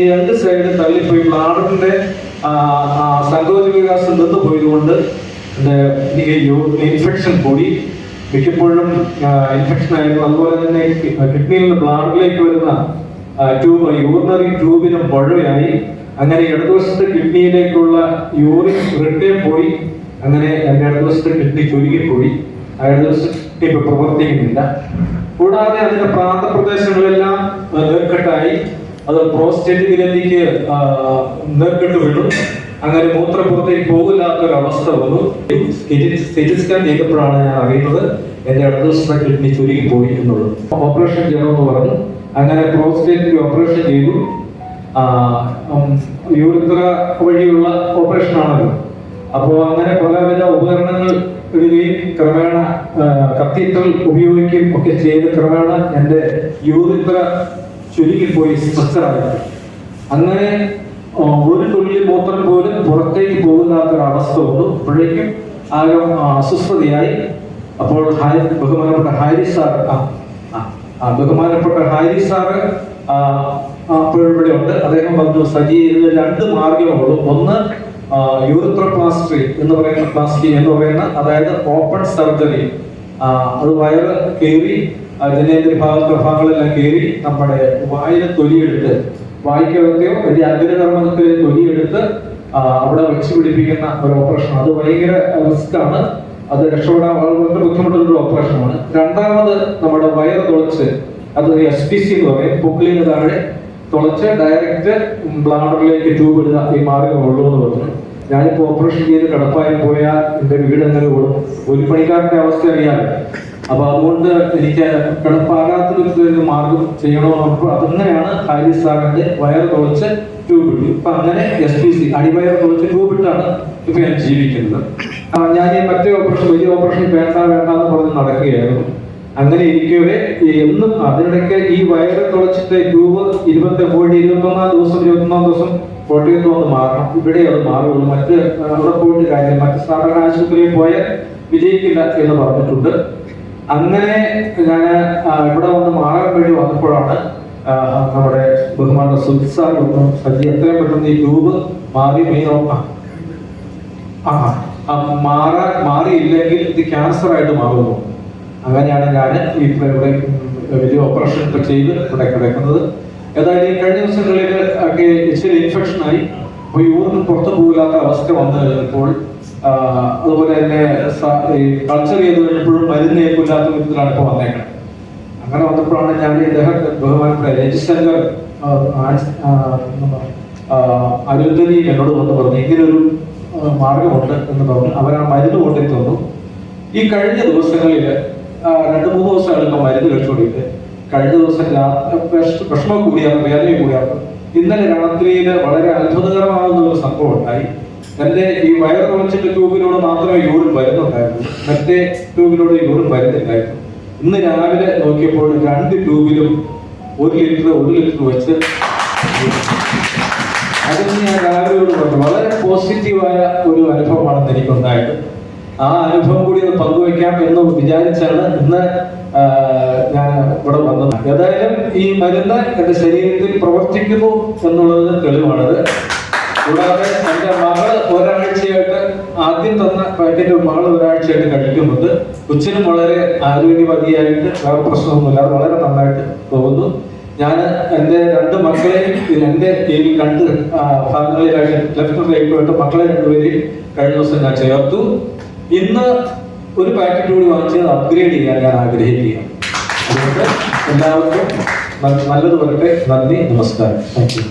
ഈ രണ്ട് സൈഡ് തള്ളിപ്പോയി ബ്ലാഡറിന്റെ സങ്കോച വികാസം നിന്ന് പോയതുകൊണ്ട് ഇൻഫെക്ഷൻ കൂടി. മിക്കപ്പോഴും ഇൻഫെക്ഷൻ ആയിരുന്നു. അതുപോലെ തന്നെ കിഡ്നിയിൽ നിന്ന് ബ്ലാഡറിലേക്ക് വരുന്ന ട്യൂബ് യൂറിനറി ട്യൂബിനും പഴയായി. അങ്ങനെ ഇടതുവശത്തെ കിഡ്നിയിലേക്കുള്ള യൂറിൻ റിട്ടേൺ പോയി. അങ്ങനെ എന്റെ ഇടതുവശത്തെ കിഡ്നി ചുരുങ്ങിപ്പോയി. ഇടതുവശത്തെ ഇപ്പൊ പ്രവർത്തിക്കുന്നില്ല. കൂടാതെ അതിന്റെ പ്രാന്തപ്രദേശങ്ങളെല്ലാം നീർക്കെട്ടായി. അത് പ്രോസ്റ്റേറ്റ് ഗ്രന്ഥിക്ക് നേർക്കെട്ട് വീണു. അങ്ങനെ മൂത്രം പുറത്തേക്ക് പോകില്ലാത്ത ഒരു അവസ്ഥ വന്നു സ്കാൻ ചെയ്തപ്പോഴാണ് ഞാൻ അറിയുന്നത് എന്റെ ഇടതുവശത്തെ കിഡ്നി ചുരുങ്ങിപ്പോയി എന്നുള്ളത്. ഓപ്പറേഷൻ ചെയ്യണമെന്ന് പറഞ്ഞു. അങ്ങനെ പ്രോസ്റ്റേറ്റ് ഓപ്പറേഷൻ ചെയ്തു. യൂറിത്ര വഴിയുള്ള ഓപ്പറേഷൻ ആണല്ലോ അപ്പോൾ അങ്ങനെ പലവിധ ഉപകരണങ്ങൾ ഇടുകയും ക്രമേണ കത്തീറ്റർ ഉപയോഗിക്കുകയും ഒക്കെ ചെയ്ത് ക്രമേണ എന്റെ യൂറിത്ര ചുരുങ്ങിപ്പോയി സ്ട്രക്ചറായി അങ്ങനെ ഒരു തുള്ളി മൂത്രം പോലും പുറത്തേക്ക് പോകുന്നാത്ത ഒരു അവസ്ഥ വന്നു. അപ്പോഴേക്കും ആകെ അസ്വസ്ഥതയായി. അപ്പോൾ ബഹുമാനപ്പെട്ട ഹാരി സാർ ബഹുമാനപ്പെട്ട ഹാരി സാർ അപ്പോഴിവിടെ ഉണ്ട്. അദ്ദേഹം പറഞ്ഞു സജി രണ്ട് മാർഗമേ ഒന്ന് യൂറിത്രോപ്ലാസ്റ്റി എന്ന് പറയുന്ന പ്ലാസ്റ്റി എന്ന് പറയുന്ന അതായത് ഓപ്പൺ സർജറി. അത് വയറ് കയറി ജനേന്ദ്ര ഭാഗം ഭാഗങ്ങളെല്ലാം കയറി നമ്മുടെ വായിലെ തൊലിയെടുത്ത് വായിക്കകത്തെയോ വലിയ അഗ്രകർമ്മത്തിലെ തൊലിയെടുത്ത് അവിടെ വെച്ച് പിടിപ്പിക്കുന്ന ഒരു ഓപ്പറേഷൻ അത് ഭയങ്കര റിസ്ക് ആണ്. അത് രക്ഷപ്പെടാൻ വളരെ ബുദ്ധിമുട്ടുള്ള ഒരു ഓപ്പറേഷനാണ് രണ്ടാമത് നമ്മുടെ വയറ് തുളച്ച് അത് എസ് പി സി എന്ന് പറയും. പൊക്കിളിന് താഴെ തുളച്ച് ഡയറക്റ്റ് ബ്ലാഡറിലേക്ക് ട്യൂബ് ഇടുക ഈ മാർഗമുള്ളൂ എന്ന് പറഞ്ഞു. ഞാനിപ്പോ ഓപ്പറേഷൻ ചെയ്ത് കിടപ്പായി പോയാൽ എന്റെ വീട് എങ്ങനെ ഓടും ഒരു പണിക്കാരന്റെ അവസ്ഥ അറിയാമല്ലോ അപ്പൊ അതുകൊണ്ട് എനിക്ക് കിടപ്പാകാത്ത ഒരു മാർഗം ചെയ്യണമെന്ന് അതങ്ങനെയാണ് ഹാരി സാറിന്റെ വയർ തുളച്ച് ട്യൂബ് ഇട്ടു ഇപ്പൊ അങ്ങനെ എസ് പി സി അടിവയർ തുളച്ച് ട്യൂബ് ഇട്ടാണ് ഇപ്പൊ ഞാൻ ജീവിക്കുന്നത്. ആ, ഞാൻ ഈ മറ്റേ ഓപ്പറേഷൻ വലിയ ഓപ്പറേഷൻ വേണ്ട വേണ്ട എന്ന് പറഞ്ഞ് നടക്കുകയായിരുന്നു. അങ്ങനെ ഇരിക്കവേ എന്നും അതിനിടയ്ക്ക് ഈ വയറ് തുളച്ചിട്ട് ട്യൂബ് ഇരുപത്തി കോടി ഇരുപത്തി ഒന്നാം ദിവസം ഇരുപത്തി ഒന്നാം ദിവസം കോട്ടയത്ത് വന്ന് മാറണം. ഇവിടെ അത് മാറുള്ളൂ മറ്റ് അവിടെ പോയിട്ട് കാര്യം മറ്റ് സാധാരണ ആശുപത്രിയിൽ പോയാൽ വിജയിക്കില്ല എന്ന് പറഞ്ഞിട്ടുണ്ട്. അങ്ങനെ ഞാൻ ഇവിടെ വന്ന് മാറാൻ വേണ്ടി വന്നപ്പോഴാണ് നമ്മുടെ ബഹുമാന സുൽസാർ ഒന്നും സജി എത്രയും പെട്ടെന്ന് ഈ ട്യൂബ് മാറി മെയിൻ ആ മാറാ മാറിയില്ലെങ്കിൽ ഇത് ക്യാൻസർ ആയിട്ട് മാറുന്നു. അങ്ങനെയാണ് ഞാൻ ഈ ഇവിടെ വലിയ ഓപ്പറേഷൻ ഒക്കെ ചെയ്ത് ഇവിടെ കിടക്കുന്നത്. ഏതായാലും കഴിഞ്ഞ ദിവസങ്ങളിൽ ഒക്കെ ഇച്ചിരി ഇൻഫെക്ഷൻ ആയി. അപ്പോൾ യൂറിന് പുറത്തു പോകില്ലാത്ത അവസ്ഥ വന്നു കഴിഞ്ഞപ്പോൾ അതുപോലെ തന്നെ കൾച്ചർ ചെയ്ത് കഴിഞ്ഞപ്പോഴും മരുന്ന് ഏൽക്കില്ലാത്ത വിധത്തിലാണ് ഇപ്പോൾ വന്നേക്കുന്നത് അങ്ങനെ വന്നപ്പോഴാണ് ഞാൻ ഇദ്ദേഹം ബഹുമാനപ്പെട്ട രജിശങ്കർ അരുന്ധനി എന്നോട് വന്ന് പറഞ്ഞു ഇങ്ങനൊരു മാർഗമുണ്ട് എന്ന് പറഞ്ഞു. അവർ ആ മരുന്ന് കൊണ്ടു തന്നു. ഈ കഴിഞ്ഞ ദിവസങ്ങളിൽ രണ്ട് മൂന്ന് ദിവസം എടുക്കും മരുന്ന് കഴിച്ചുകൊണ്ടിട്ട് കഴിഞ്ഞ ദിവസം വിഷമം കൂടിയാണ് വേദന കൂടിയാണ് ഇന്നലെ രാത്രിയിൽ വളരെ അത്ഭുതകരമാകുന്ന ഒരു സംഭവം ഉണ്ടായി. എന്റെ ഈ വയർ തുളച്ചിട്ട് ട്യൂബിലൂടെ മാത്രമേ യൂറിൻ വരുന്നുണ്ടായിരുന്നു. മറ്റേ ട്യൂബിലൂടെ യൂറിൻ വരുന്നില്ലായിരുന്നു. ഇന്ന് രാവിലെ നോക്കിയപ്പോൾ രണ്ട് ട്യൂബിലും ഒരു ലിറ്റർ ഒരു ലിറ്റർ വെച്ച് അതിന് ഞാൻ രാവിലെയോട് പറഞ്ഞു വളരെ പോസിറ്റീവായ ഒരു അനുഭവമാണെന്ന് എനിക്കുണ്ടായത്. ആ അനുഭവം കൂടി ഒന്ന് പങ്കുവെക്കാം എന്ന് വിചാരിച്ചാണ് ഇന്ന് ഞാൻ ഇവിടെ വന്നത്. ഏതായാലും ഈ മരുന്ന് എന്റെ ശരീരത്തിൽ പ്രവർത്തിക്കുന്നു എന്നുള്ളത് തെളിവാണത്. കൂടാതെ എന്റെ മകൾ ഒരാഴ്ചയായിട്ട് ആദ്യം തന്ന പാക്കറ്റ് മകൾ ഒരാഴ്ചയായിട്ട് കഴിക്കുന്നുണ്ട് കൊച്ചിനും വളരെ ആരോഗ്യവതിയായിട്ട് വേറെ പ്രശ്നമൊന്നുമില്ലാതെ വളരെ നന്നായിട്ട് പോകുന്നു. ഞാൻ എന്റെ രണ്ട് മക്കളെയും എന്റെ ഈ രണ്ട് ഭാഗങ്ങളിലായിട്ട് ലെഫ്റ്റ് റൈറ്റുമായിട്ട് മക്കളെ രണ്ടുപേരെയും കഴിഞ്ഞ ദിവസം ഞാൻ ചേർത്തു. ഇന്ന് ഒരു പാക്കറ്റ് കൂടി വാങ്ങിച്ചത് അപ്ഗ്രേഡ് ചെയ്യാൻ ഞാൻ ആഗ്രഹിക്കുകയാണ്. അതുകൊണ്ട് എല്ലാവർക്കും നല്ലത് വരട്ടെ. നന്ദി നമസ്കാരം. Thank you